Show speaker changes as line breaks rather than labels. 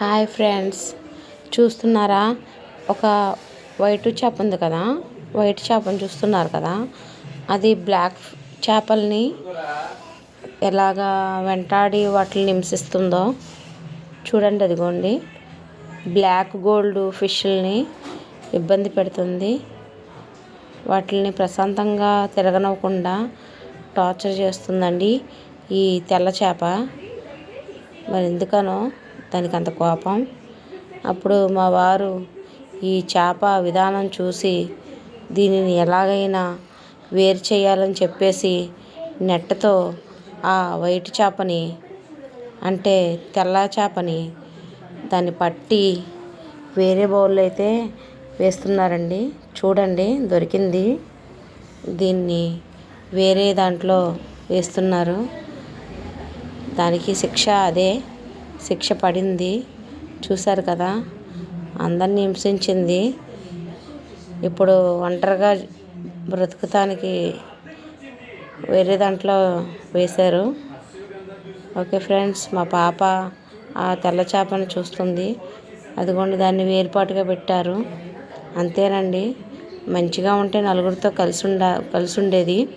Hi friends. చూస్తున్నారా? ఒక white చేప ఉంది కదా? వైట్ చేపను చూస్తున్నారు కదా? అది బ్లాక్ చేపల్ని ఎలాగా వెంటాడి వాటిని హింసిస్తుందో చూడండి అదిగోండి. బ్లాక్ గోల్డ్ ఫిష్ల్ని ఇబ్బంది పెడుతుంది. వాటిని ప్రశాంతంగా తిరగనివ్వకుండా టార్చర్ చేస్తుందండి ఈ తెల్ల చేప. మరి ఎందుకనో దానికి అంత కోపం. అప్పుడు మా వారు ఈ చేప విధానం చూసి దీనిని ఎలాగైనా వేరు చేయాలని చెప్పేసి నెట్టతో ఆ వైట్ చేపని అంటే తెల్ల చేపని దాన్ని పట్టి వేరే బౌల్లో అయితే వేస్తున్నారండి. చూడండి దొరికింది. దీన్ని వేరే దాంట్లో వేస్తున్నారు. దానికి శిక్ష అదే. శిక్ష పడింది. చూశారు కదా? అందరిని హింసించింది. ఇప్పుడు ఒంటరిగా బ్రతుకుతానికి వేరే దాంట్లో వేశారు. ఓకే ఫ్రెండ్స్ మా పాప ఆ తెల్ల చేపను చూస్తుంది. అదిగోండి దాన్ని వేరుపాటుగా పెట్టారు. అంతేనండి. మంచిగా ఉంటే నలుగురితో కలిసి ఉండ కలిసి ఉండేది.